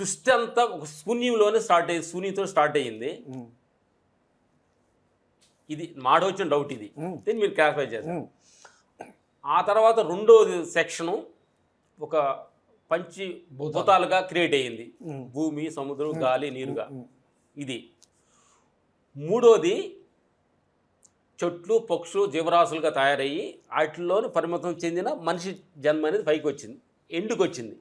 సృష్టి అంతా ఒక శూన్యంలోనే స్టార్ట్ అయ్యింది శూన్యంతో స్టార్ట్ అయ్యింది. ఇది మాట వచ్చిన డౌట్ ఇది. దీన్ని మీరు క్లారిఫై చేస్తారు ఆ తర్వాత రెండోది సెక్షను ఒక పంచి భూతాలుగా క్రియేట్ అయ్యింది. భూమి సముద్రం గాలి నీరుగా. ఇది. మూడోది చెట్లు పక్షులు జీవరాశులుగా తయారయ్యి వాటిల్లోని పరిమితం చెందిన మనిషి జన్మ అనేది పైకి వచ్చింది ఎండుకు వచ్చింది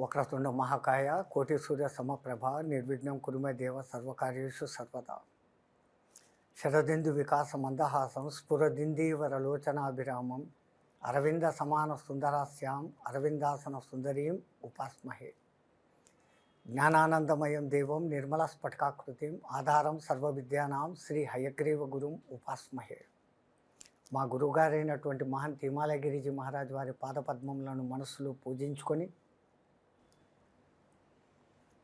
వక్రతుండ మహాకాయ కోటి సూర్య సమప్రభ నిర్విఘ్నం కురుమే దేవ సర్వకార్యేషు సర్వదా. శరదిందు వికాస మందహాసం స్ఫురదిందీవరలోచనాభిరామం అరవింద సమాన సుందరాస్యాం అరవిందాసన సుందరీం ఉపాస్మహే. జ్ఞానానందమయం దేవం నిర్మల స్ఫటికాకృతిం ఆధారం సర్వ విద్యానాం శ్రీ హయగ్రీవ గురుం ఉపాస్మహే. మా గురువుగారైనటువంటి మహన్ తిమాలగిరిజీ మహారాజ్ వారి పాదపద్మములను మనస్సులో పూజించుకొని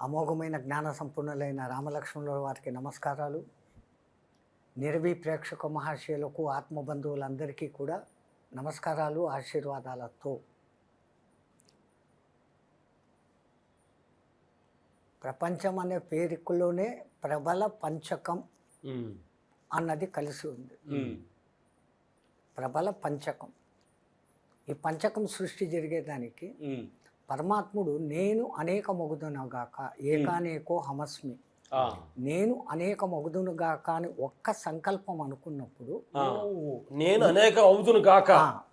అమోఘమైన జ్ఞాన సంపన్నులైన రామలక్ష్మణుల వారికి నమస్కారాలు నిర్వి ప్రేక్షక మహాశయులకు ఆత్మబంధువులందరికీ కూడా నమస్కారాలు ఆశీర్వాదాలతో ప్రపంచం అనే పేరుకులోనే ప్రబల పంచకం. అన్నది కలిసి ఉంది. ప్రబల పంచకం ఈ పంచకం సృష్టి జరిగేదానికి. పరమాత్ముడు నేను అనేక మొగుదునగాక ఏకానేకో హమస్మి. నేను అనేక మొగుదునుగాక అని ఒక్క సంకల్పం అనుకున్నప్పుడు. నేను అనేక అవుతును కాక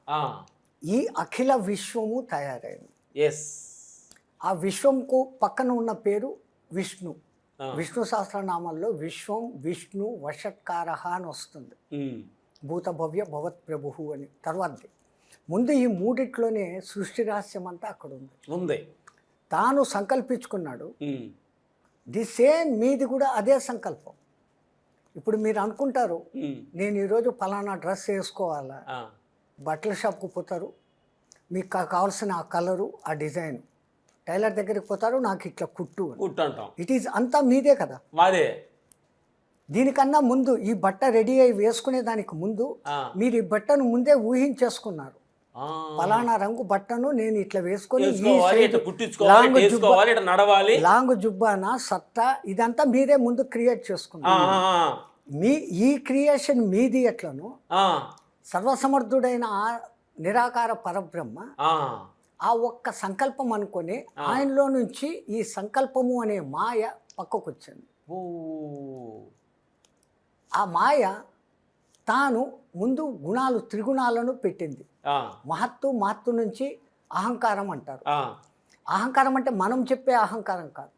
ఆ. ఈ అఖిల విశ్వము తయారైంది. ఎస్ ఆ విశ్వంకు పక్కన ఉన్న పేరు విష్ణు. విష్ణు సహస్రనామాల్లో విశ్వం విష్ణు వషట్కార అని వస్తుంది. భూత భవ్య భవత్ ప్రభు అని. తర్వాతది. ముందు ఈ మూడిట్లోనే సృష్టి రహస్యం అంతా అక్కడ ఉంది ఉంది తాను సంకల్పించుకున్నాడు. ది సేమ్ మీది కూడా అదే సంకల్పం ఇప్పుడు మీరు అనుకుంటారు. నేను ఈరోజు ఫలానా డ్రెస్ వేసుకోవాలా. బట్టల షాప్కి పోతారు మీకు కావాల్సిన ఆ కలరు ఆ డిజైన్ టైలర్ దగ్గరికి పోతారు నాకు ఇట్లా కుట్టు ఇట్ ఈజ్ అంతా మీదే కదా మాదే దీనికన్నా ముందు ఈ బట్ట రెడీ అయి వేసుకునే దానికి ముందు. మీరు ఈ బట్టను ముందే ఊహించేసుకున్నారు. ఫలానా రంగు బట్టను నేను ఇట్లా వేసుకొని లాంగ్ నడవాలి. లాంగ్ జుబ్బానా సత్తా ఇదంతా మీరే ముందు క్రియేట్ చేసుకున్నారు ఆ, మీ ఈ క్రియేషన్ మీది ఎట్లను సర్వసమర్థుడైన ఆ నిరాకార పరబ్రహ్మ ఆ. ఒక్క సంకల్పం అనుకొని ఆయనలో నుంచి ఈ సంకల్పము అనే మాయ పక్కకు వచ్చింది ఓ. ఆ మాయ తాను ముందు గుణాలు త్రిగుణాలను పెట్టింది. మహత్తు మహత్తు నుంచి అహంకారం అంటారు. అహంకారం అంటే మనం చెప్పే అహంకారం కాదు.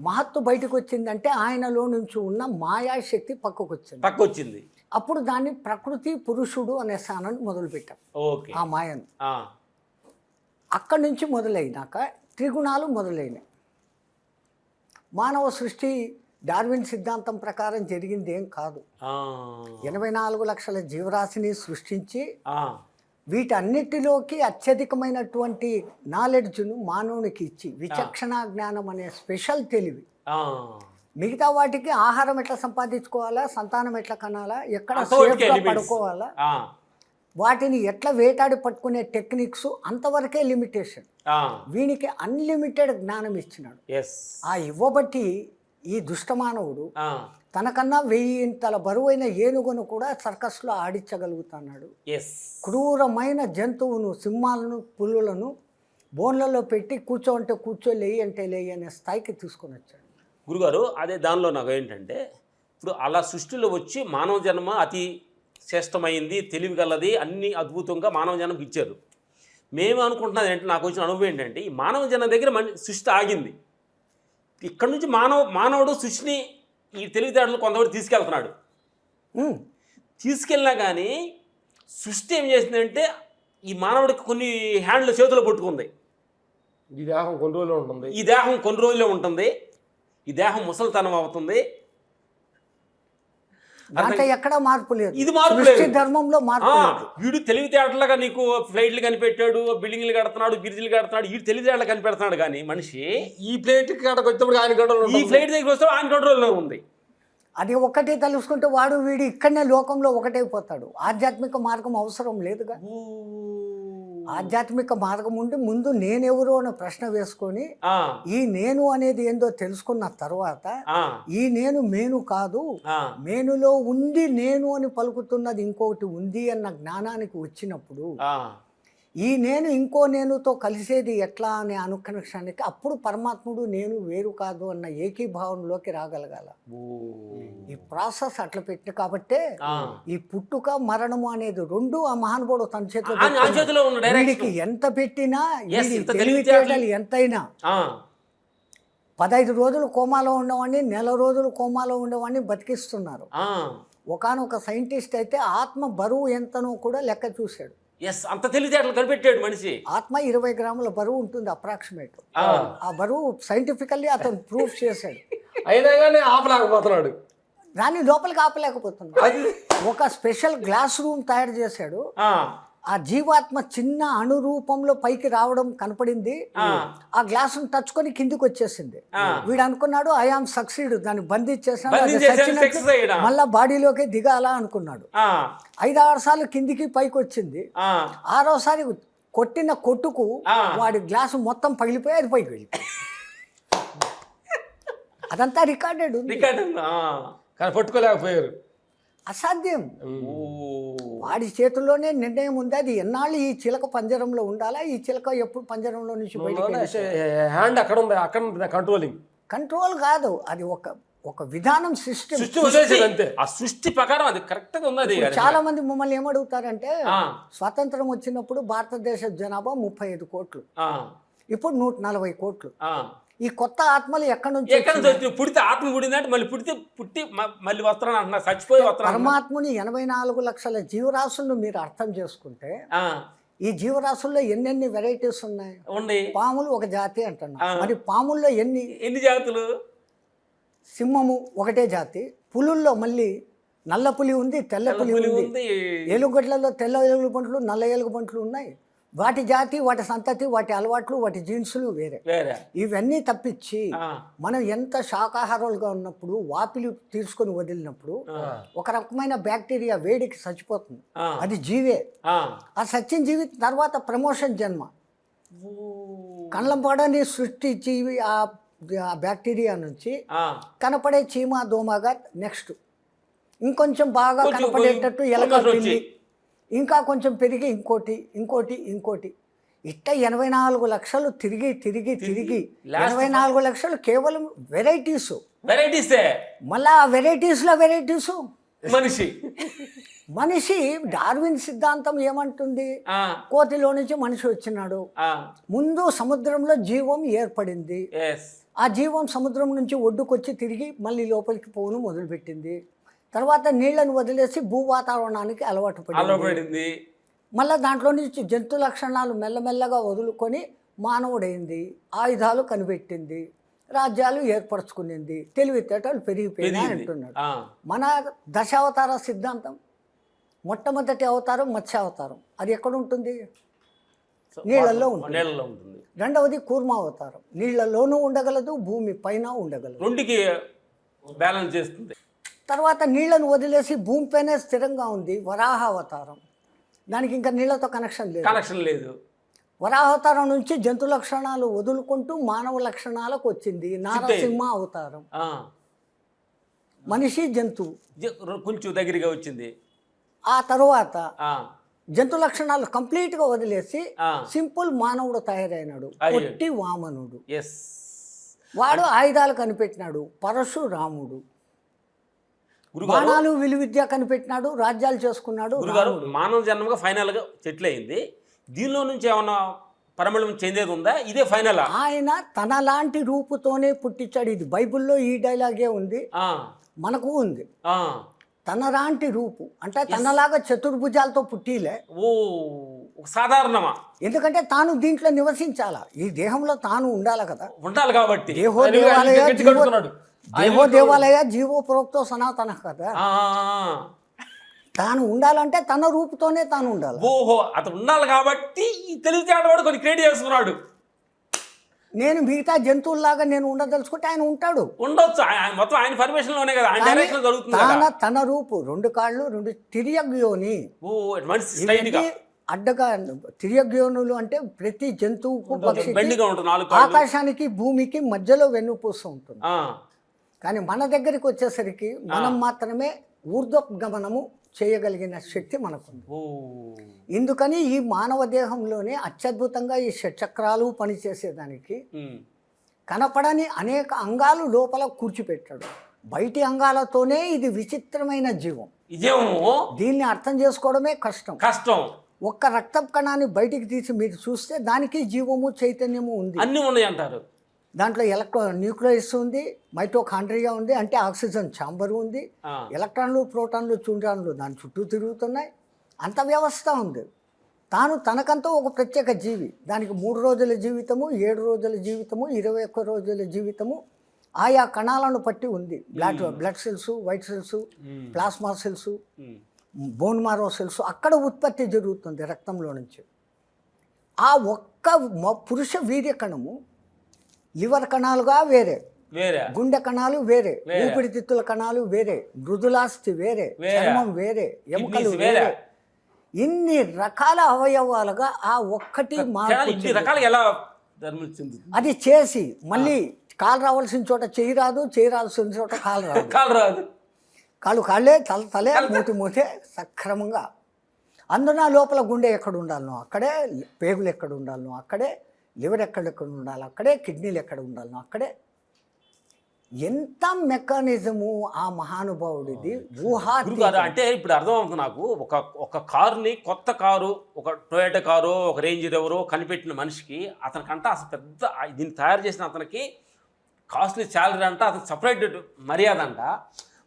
మహత్తు బయటకు వచ్చిందంటే ఆయనలో నుంచి ఉన్న మాయాశక్తి పక్కకు వచ్చింది పక్క వచ్చింది అప్పుడు దాన్ని ప్రకృతి పురుషుడు అనే స్థానాన్ని మొదలుపెట్టాం. ఆ మాయను. అక్కడి నుంచి మొదలైనాక త్రిగుణాలు మొదలైనాయి మానవ సృష్టి డార్విన్ సిద్ధాంతం ప్రకారం జరిగింది ఏం కాదు ఎనభై నాలుగు లక్షల జీవరాశిని సృష్టించి. వీటన్నిటిలోకి అత్యధికమైనటువంటి నాలెడ్జ్ను మానవునికి ఇచ్చి విచక్షణ జ్ఞానం అనే స్పెషల్ తెలివి. మిగతా వాటికి ఆహారం ఎట్లా సంపాదించుకోవాలా సంతానం ఎట్లా కనాలా ఎక్కడ సేఫ్గా. పడుకోవాలా వాటిని ఎట్లా వేటాడి పట్టుకునే టెక్నిక్స్ అంతవరకే లిమిటేషన్. వీనికి అన్లిమిటెడ్ జ్ఞానం ఇచ్చినాడు ఆ ఇవ్వబట్టి ఈ దుష్టమానవుడు తనకన్నా వెయ్యింతల బరువైన ఏనుగును కూడా సర్కస్లో ఆడించగలుగుతున్నాడు. క్రూరమైన జంతువును సింహాలను పులులను బోన్లలో పెట్టి కూర్చో అంటే కూర్చో లేయి అంటే లేయి అనే స్థాయికి తీసుకొని వచ్చాడు. గురుగారు అదే దానిలో నాకు ఏంటంటే ఇప్పుడు అలా సృష్టిలో వచ్చి మానవ జన్మ అతి శ్రేష్టమైంది తెలివి గలది అన్ని అద్భుతంగా మానవ జన్మకి ఇచ్చారు. మేము అనుకుంటున్నది ఏంటంటే నాకు వచ్చిన అనుభవం ఏంటంటే ఈ మానవ జన్మ దగ్గర మన సృష్టి ఆగింది. ఇక్కడ నుంచి మానవ మానవుడు సృష్టిని ఈ తెలివితేటలు కొంతవరకు తీసుకెళ్తున్నాడు. తీసుకెళ్ళినా కానీ సృష్టి ఏం చేసిందంటే ఈ మానవుడికి కొన్ని హ్యాండ్లు చేతిలో పట్టుకుంది. ఈ దేహం కొన్ని రోజులు ఉంటుంది. ఈ దేహం కొన్ని రోజులే ఉంటుంది. ఈ దేహం ముసలితనం అవుతుంది. దాంట్లో ఎక్కడా మార్పు లేదు. ఇది మార్పు లేదు. ధర్మంలో మార్పు లేదు. వీడు తెలివితేటలుగా నీకు ఫ్లైట్లు కనిపెట్టాడు బిల్డింగ్లు కడుతున్నాడు బ్రిడ్జిలు కడుతున్నాడు వీడు తెలివితేటలు కనిపెడుతున్నాడు కానీ మనిషి ఈ ప్లేట్ కాడకు ఆయన గంటలు ఈ ఫ్లైట్ దగ్గర వస్తే ఆయన కంట్రోల్లో ఉంది. అది ఒకటే తెలుసుకుంటే వాడు వీడు ఇక్కడనే లోకంలో ఒకటైపోతాడు ఆధ్యాత్మిక మార్గం అవసరం లేదుగా. ఆధ్యాత్మిక మార్గం ఉండి ముందు నేనెవరు అనే ప్రశ్న వేసుకొని ఈ నేను అనేది ఏందో తెలుసుకున్న తర్వాత ఈ నేను మేను కాదు మేనులో ఉంది నేను అని పలుకుతున్నది ఇంకొకటి ఉంది అన్న జ్ఞానానికి వచ్చినప్పుడు. ఈ నేను ఇంకో నేనుతో కలిసేది ఎట్లా అనే అనుకనక్షానికి అప్పుడు పరమాత్ముడు నేను వేరు కాదు అన్న ఏకీభావంలోకి రాగలగాల. ఓ. ఈ ప్రాసెస్ అట్లా పెట్టి కాబట్టే. ఈ పుట్టుక మరణము అనేది రెండు ఆ మహానుభావుడు తన చేతిలో వీడికి ఎంత పెట్టినా తెలివితేటలు. ఎంతైనా. పదహైదు రోజులు కోమాలో ఉండేవాడిని నెల రోజులు కోమాలో ఉండేవాడిని బతికిస్తున్నారు. ఒకనొక సైంటిస్ట్ అయితే ఆత్మ బరువు ఎంతనో కూడా లెక్క చూశాడు. ఎస్ అంత తెలివితేటలు కనిపెట్టాడు మనిషి. ఆత్మ ఇరవై గ్రాముల బరువు ఉంటుంది అప్రాక్సిమేట్ ఆ, బరువు సైంటిఫికల్లీ అతను ప్రూఫ్ చేశాడు. అయినా కానీ ఆపలేకపోతున్నాడు. దాన్ని లోపలికి ఆపలేకపోతున్నాడు. ఒక స్పెషల్ గ్లాస్ రూమ్ తయారు చేశాడు. ఆ, జీవాత్మ చిన్న అణు రూపంలో పైకి రావడం కనపడింది ఆ, గ్లాసును టచ్కొని కిందికి వచ్చేసింది. వీడు అనుకున్నాడు ఐఆమ్ సక్సీడ్ దాన్ని బంధించేసాను. మళ్ళా బాడీలోకి దిగాలా అనుకున్నాడు ఆ, ఐదు ఆరు సార్లు కిందికి పైకి వచ్చింది ఆ. ఆరోసారి కొట్టిన కొట్టుకు ఆ. వాడి గ్లాసు మొత్తం పగిలిపోయి అది పైకి వెళ్ళిపోయింది అదంతా రికార్డెడ్ ఉంది. కానీ పట్టుకోలేకపోయారు అసాధ్యం. వాడి చేతుల్లోనే నిర్ణయం ఉంది. అది ఎన్నాళ్ళు ఈ చిలక పంజరంలో ఉండాలా? ఈ చిలక ఎప్పుడు పంజరంలో నుంచి బయటికి హ్యాండ్ అక్కడ ఉంది. అక్కడ కంట్రోలింగ్ కంట్రోల్ కాదు. అది ఒక ఒక విధానం సృష్టి. వదిలేసేది అంతే. ఆ సృష్టి ప్రకారం అది కరెక్ట్గా ఉన్నది. చాలా మంది మమ్మల్ని ఏమడుగుతారంటే స్వాతంత్రం వచ్చినప్పుడు భారతదేశ జనాభా ముప్పై ఐదు కోట్లు. ఇప్పుడు నూట నలభై కోట్లు. ఈ కొత్త ఆత్మలు ఎక్కడి నుంచి ఎక్కడ నుంచి వచ్చింది? పుడితే ఆత్మ పుడిందంటే మళ్ళీ పుడితే పుట్టి మళ్ళీ వస్తాను అంటున్నా చచ్చిపోయి వస్తాను అంటున్నా. పరమాత్ముని ఎనభై నాలుగు లక్షల జీవరాశులను మీరు అర్థం చేసుకుంటే ఈ జీవరాశుల్లో ఎన్నెన్ని వెరైటీస్ ఉన్నాయి? ఉండి పాములు ఒక జాతి అంటున్నా. ఆ. మరి పాముల్లో ఎన్ని? ఎన్ని జాతులు? సింహము ఒకటే జాతి. పులుల్లో మళ్ళీ నల్ల పులి ఉంది తెల్ల పులి ఉంది. ఎలుగుగడ్లలో తెల్ల ఎలుగుబంట్లు నల్ల ఎలుగుబంట్లు ఉన్నాయి. వాటి జాతి వాటి సంతతి వాటి అలవాట్లు వాటి జీన్సులు వేరే. వేరే. ఇవన్నీ తప్పించి మనం ఎంత శాకాహారులుగా ఉన్నప్పుడు వాపిలి తీసుకొని వదిలినప్పుడు ఒక రకమైన బ్యాక్టీరియా వేడికి చచ్చిపోతుంది. అది జీవే. ఆ. సత్యం జీవి తర్వాత ప్రమోషన్ జన్మ. కళ్ళంపడని సృష్టి జీవి ఆ బ్యాక్టీరియా నుంచి కనపడే చీమ దోమగా నెక్స్ట్. ఇంకొంచెం బాగా కనపడేటట్టు ఎలక పిల్లి. ఇంకా కొంచెం పెరిగి ఇంకోటి ఇంకోటి ఇంకోటి. ఇట్ట ఎనభై నాలుగు లక్షలు తిరిగి తిరిగి తిరిగి ఎనభై నాలుగు లక్షలు కేవలం వెరైటీస్. వెరైటీసే మళ్ళా ఆ వెరైటీస్లో వెరైటీస్. మనిషి. మనిషి డార్విన్ సిద్ధాంతం ఏమంటుంది? కోతిలో నుంచి మనిషి వచ్చినాడు. ముందు సముద్రంలో జీవం ఏర్పడింది. Yes. ఆ జీవం సముద్రం నుంచి ఒడ్డుకొచ్చి తిరిగి మళ్ళీ లోపలికి పోను మొదలుపెట్టింది. తర్వాత నీళ్ళను వదిలేసి భూ వాతావరణానికి అలవాటు పడింది. మళ్ళీ దాంట్లో నుంచి జంతు లక్షణాలు మెల్లమెల్లగా వదులుకొని మానవుడైంది. ఆయుధాలు కనిపెట్టింది. రాజ్యాలు ఏర్పరచుకునింది. తెలివితేటలు పెరిగిపోయినాయి. అంటున్నాడు. మన దశావతార సిద్ధాంతం మొట్టమొదటి అవతారం మత్స్య అవతారం అది ఎక్కడ ఉంటుంది నీళ్ళల్లో ఉంటుంది. నీళ్ళల్లో ఉంటుంది. రెండవది కూర్మ అవతారం నీళ్ళలోనూ ఉండగలదు భూమి పైన ఉండగలదు. రెండుకి బ్యాలెన్స్ చేస్తుంది. తర్వాత నీళ్ళను వదిలేసి భూమిపైనే స్థిరంగా ఉంది వరాహ అవతారం దానికి ఇంకా నీళ్ళతో కనెక్షన్ లేదు. కనెక్షన్ లేదు. వరాహవతారం నుంచి జంతు లక్షణాలు వదులుకుంటూ మానవ లక్షణాలకు వచ్చింది నారసింహ అవతారం. మనిషి జంతువు జ- కొంచెం దగ్గరగా వచ్చింది. ఆ తరువాత జంతు లక్షణాలు కంప్లీట్గా వదిలేసి ఆ, సింపుల్ మానవుడు తయారైనాడు. పొట్టి వామనుడు. వాడు ఆయుధాలు కనిపెట్టినాడు. పరశురాముడు. బాణాలు విలువిద్య కనిపెట్టినాడు రాజ్యాలు చేసుకున్నాడు గురుగారు మానవ జన్మగా ఫైనల్గా సెటిల్ అయింది దీనిలో నుంచి ఏమన్నా పరిమళం చెందేది ఉందా? ఇదే ఫైనలా ఆయన తనలాంటి రూపుతోనే పుట్టించాడు. ఇది బైబిల్లో ఈ డైలాగే ఉంది? మనకు ఉంది. ఆ. తనలాంటి రూపు అంటే తనలాగా చతుర్భుజాలతో పుట్టిలే. ఓ సాధారణమా? ఎందుకంటే తాను దీంట్లో నివసించాలా? ఈ దేహంలో తాను ఉండాలి కదా? ఉండాలి కాబట్టి. దేహో ఆయన దేవాలయ దేహో దేవాలయ జీవో ప్రోక్తో సనాతన కదా. తాను ఉండాలంటే తన రూపుతోనే తాను ఉండాలి. ఓహో అతను ఉండాలి కాబట్టి ఈ తెలివితేట వాడు కొన్ని క్రియేట్ చేసుకున్నాడు నేను మిగతా జంతువుల్లాగా నేను ఉండదలుచుకుంటే ఆయన ఉంటాడు. ఉండొచ్చు. మొత్తం ఆయన పర్మిషన్లోనే కదా. ఆయన కానీ డైరెక్షన్ జరుగుతుంది తన తన రూపు రెండు కాళ్ళు రెండు తిరియగ్యోని. అడ్డగా తిరియగ్యోనులు అంటే ప్రతి జంతువుకు కాళ్ళు. ఆకాశానికి భూమికి మధ్యలో వెన్నుపూస ఉంటుంది. కానీ మన దగ్గరికి వచ్చేసరికి మనం మాత్రమే ఊర్ధ్వగమనము చేయగలిగిన శక్తి మనకుంది. ఓ. ఇందుకని ఈ మానవ దేహంలోనే అత్యద్భుతంగా ఈ షట్చక్రాలు పనిచేసేదానికి కనపడని అనేక అంగాలు లోపల కూర్చిపెట్టాడు. బయటి అంగాలతోనే ఇది విచిత్రమైన జీవం. దీన్ని అర్థం చేసుకోవడమే కష్టం. కష్టం. ఒక్క రక్త కణాన్ని బయటికి తీసి మీరు చూస్తే దానికి జీవము చైతన్యము ఉంది. అన్నీ ఉన్నాయి అంటారు. దాంట్లో ఎలక్ట్రో న్యూక్లియస్ ఉంది మైటోకాండ్రియా ఉంది అంటే ఆక్సిజన్ ఛాంబర్ ఉంది. ఎలక్ట్రాన్లు ప్రోటాన్లు న్యూట్రాన్లు దాని చుట్టూ తిరుగుతున్నాయి. అంత వ్యవస్థ ఉంది. తాను తనకంతా ఒక ప్రత్యేక జీవి. దానికి మూడు రోజుల జీవితము ఏడు రోజుల జీవితము ఇరవై ఒక్క రోజుల జీవితము ఆయా కణాలను బట్టి ఉంది. Blood blood cells white cells plasma cells bone marrow cells అక్కడ ఉత్పత్తి జరుగుతుంది రక్తంలో నుంచి. ఆ ఒక్క పురుష వీర్య కణము లివర్ కణాలుగా వేరే. వేరే. గుండె కణాలు వేరే. ఊపిరితిత్తుల కణాలు వేరే. మృదులాస్థి వేరే. చర్మం వేరే. ఎముకలు వేరే. ఇన్ని రకాల అవయవాలుగా ఆ ఒక్కటి అది చేసి మళ్ళీ కాలు రావాల్సిన చోట చేయి రాదు చేయి రావాల్సిన చోట కాలు రాదు. కాలు రాదు. కాళ్ళు కాళ్ళే తల తలే మూతి మూతే సక్రమంగా. అందున లోపల గుండె ఎక్కడ ఉండాలనో అక్కడే పేగులు ఎక్కడ ఉండాలనో అక్కడే లివర్ ఎక్కడ ఎక్కడ ఉండాలి అక్కడే కిడ్నీలు ఎక్కడ ఉండాలనో అక్కడే. ఎంత మెకానిజము ఆ మహానుభావుడిది? ఊహా అంటే ఇప్పుడు అర్థమవుతుంది నాకు. ఒక ఒక కారుని కొత్త కారు ఒక టొయోటా కారు ఒక రేంజ్ ఎవరో కనిపెట్టిన మనిషికి అతనికంట అసలు పెద్ద దీన్ని తయారు చేసిన అతనికి కాస్ట్లీ శాలరీ అంట అతనికి సపరేట్ మర్యాద అంట.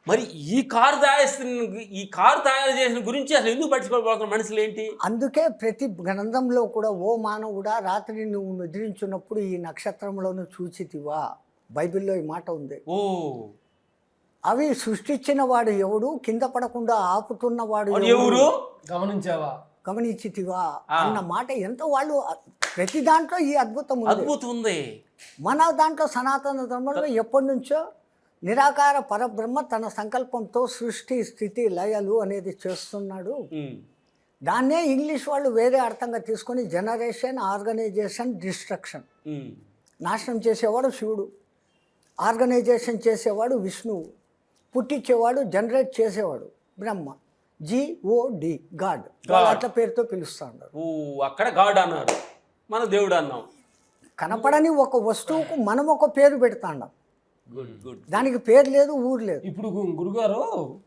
మరి ఈ కారు తయారు చేసిన ఈ కారు తయారు చేసిన గురించి అసలు ఎందుకు పట్టించుకోకపోతున్న మనుషులు ఏంటి అందుకే ప్రతి గ్రంథంలో కూడా ఓ మానవుడా రాత్రి నువ్వు నిద్రించున్నప్పుడు ఈ నక్షత్రంలోను చూచితివా బైబిల్లో ఈ మాట ఉంది. ఓ. అవి సృష్టించిన వాడు ఎవడు? కింద పడకుండా ఆపుతున్న వాడు? ఎవరు? గమనించావా? గమనించితివా. అన్న మాట ఎంత వాళ్ళు ప్రతి దాంట్లో ఈ అద్భుతం ఉంది అద్భుతం ఉంది మన దాంట్లో సనాతన ధర్మంలో ఎప్పటి నుంచో నిరాకార పరబ్రహ్మ తన సంకల్పంతో సృష్టి స్థితి లయలు అనేది చేస్తున్నాడు. దాన్నే ఇంగ్లీష్ వాళ్ళు వేరే అర్థంగా తీసుకొని జనరేషన్ ఆర్గనైజేషన్ డిస్ట్రక్షన్. నాశనం చేసేవాడు శివుడు. ఆర్గనైజేషన్ చేసేవాడు విష్ణువు. పుట్టించేవాడు జనరేట్ చేసేవాడు బ్రహ్మ. జిఓడి గాడ్ అట్ల పేరుతో పిలుస్తూ ఉన్నారు ఓ అక్కడ గాడ్ అన్నారు. మన దేవుడు అన్నాం. కనపడని ఒక వస్తువుకు మనం ఒక పేరు పెడతాండం. దానికి పేరు లేదు ఊరు లేదు. ఇప్పుడు గురుగారు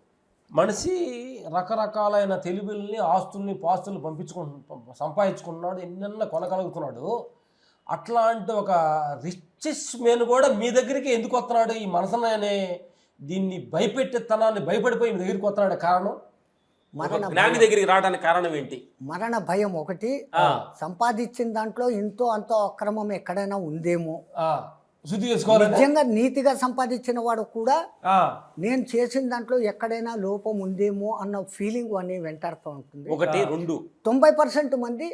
మనిషి రకరకాలైన తెలివిల్ని ఆస్తుల్ని పాస్తుల్ని పంపించుకుంటు సంపాదించుకున్నాడు ఎన్నెన్న కొనగలుగుతున్నాడు. అట్లాంటి ఒక రిచెస్ మేన్ కూడా మీ దగ్గరికి ఎందుకు వస్తున్నాడు? ఈ మనసున అనే దీన్ని భయపెట్టేతనాన్ని భయపడిపోయి మీ దగ్గరికి వస్తున్నాడు. కారణం? మరణ జ్ఞాని దగ్గరికి రావడానికి కారణం ఏంటి? మరణ భయం ఒకటి. ఆ. సంపాదించిన దాంట్లో ఇంతో అంతో అక్రమం ఎక్కడైనా ఉందేమో. ఆ, శుద్ధి నిజంగా నీతిగా సంపాదించిన వాడు కూడా ఆ, నేను చేసిన దాంట్లో ఎక్కడైనా లోపం ఉందేమో అన్న ఫీలింగ్ అని వెంటాడుతూ ఉంటుంది. ఒకటి రెండు. తొంభై పర్సెంట్ మంది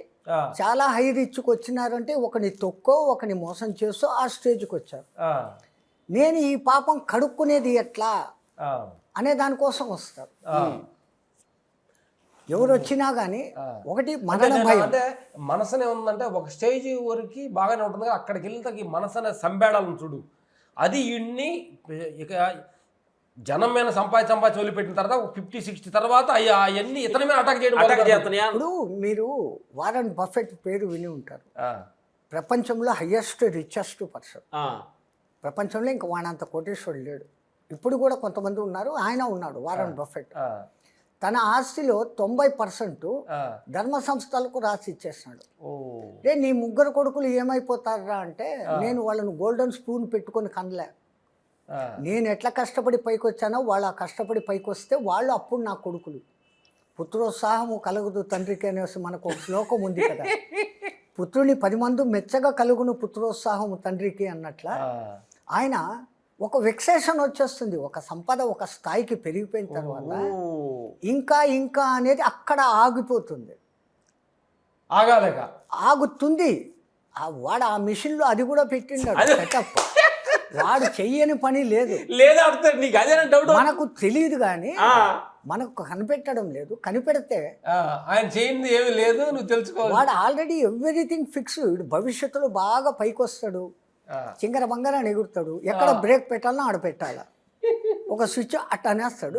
చాలా హై రిచ్కి వచ్చినారంటే ఒకని తొక్కో ఒకని మోసం చేస్తూ ఆ స్టేజ్కి వచ్చారు. ఆ, నేను ఈ పాపం కడుక్కునేది ఎట్లా ఆ, అనే దానికోసం వస్తారు. ఆ. ఎవరు వచ్చినా కానీ ఒకటి అంటే మరణ భయం. అంటే మనసునే ఉందంటే ఒక స్టేజ్ వరకు బాగానే ఉంటుంది అక్కడికి వెళ్ళి మనసు అనే సంబేడాలను చూడు. అది ఇన్ని ఇక జనం మీద సంపాదించి సంపాదించి వదిలిపెట్టిన తర్వాత ఒక ఫిఫ్టీ సిక్స్టీ తర్వాత అవన్నీ ఇతని మీద అటాక్ చేయడం అటాక్. చేస్తున్నాయా? ఇప్పుడు మీరు వారన్ బఫెట్ పేరు విని ఉంటారు. ఆ, ప్రపంచంలో హయ్యెస్ట్ రిచెస్ట్ పర్సన్. ఆ, ప్రపంచంలో ఇంకా వాడంత కోటేశ్వరుడు లేడు. ఇప్పుడు కూడా కొంతమంది ఉన్నారు ఆయన ఉన్నాడు వారన్ బఫెట్. ఆ, తన ఆస్తిలో తొంభై పర్సెంట్. ధర్మ సంస్థలకు రాసి ఇచ్చేస్తున్నాడు. ఓ. రే నీ ముగ్గురు కొడుకులు ఏమైపోతారా అంటే నేను వాళ్ళను గోల్డెన్ స్పూన్ పెట్టుకొని కనలే. నేను ఎట్లా కష్టపడి పైకి వచ్చానో వాళ్ళు ఆ కష్టపడి పైకి వస్తే వాళ్ళు అప్పుడు నా కొడుకులు. పుత్రోత్సాహము కలుగుదు తండ్రికి అనేసి మనకు ఒక శ్లోకం ఉంది కదా. పుత్రుని పది మంది మెచ్చగా కలుగును పుత్రోత్సాహము తండ్రికి అన్నట్ల. ఆయన ఒక విక్సేషన్ వచ్చేస్తుంది. ఒక సంపద ఒక స్థాయికి పెరిగిపోయిన తర్వాత ఇంకా ఇంకా అనేది అక్కడ ఆగిపోతుంది. ఆగాలక. ఆగుతుంది. వాడు ఆ మిషన్లో అది కూడా పెట్టిండాడు. సెటప్ వాడు చెయ్యని పని లేదు. లేదా నీకు అదే డౌట్ మనకు తెలియదు కానీ మనకు కనిపెట్టడం లేదు. కనిపెడితే ఆయన చేయింది ఏమీ లేదు నువ్వు తెలుసుకో వాడు ఆల్రెడీ ఎవ్రీథింగ్ ఫిక్స్డ్ భవిష్యత్తులో బాగా పైకి వస్తాడు చింగర బంగారాన్ని ఎగురుతాడు. ఎక్కడ బ్రేక్ పెట్టాలన్నా ఆడ పెట్టాలా. ఒక స్విచ్ అట్టనేస్తాడు.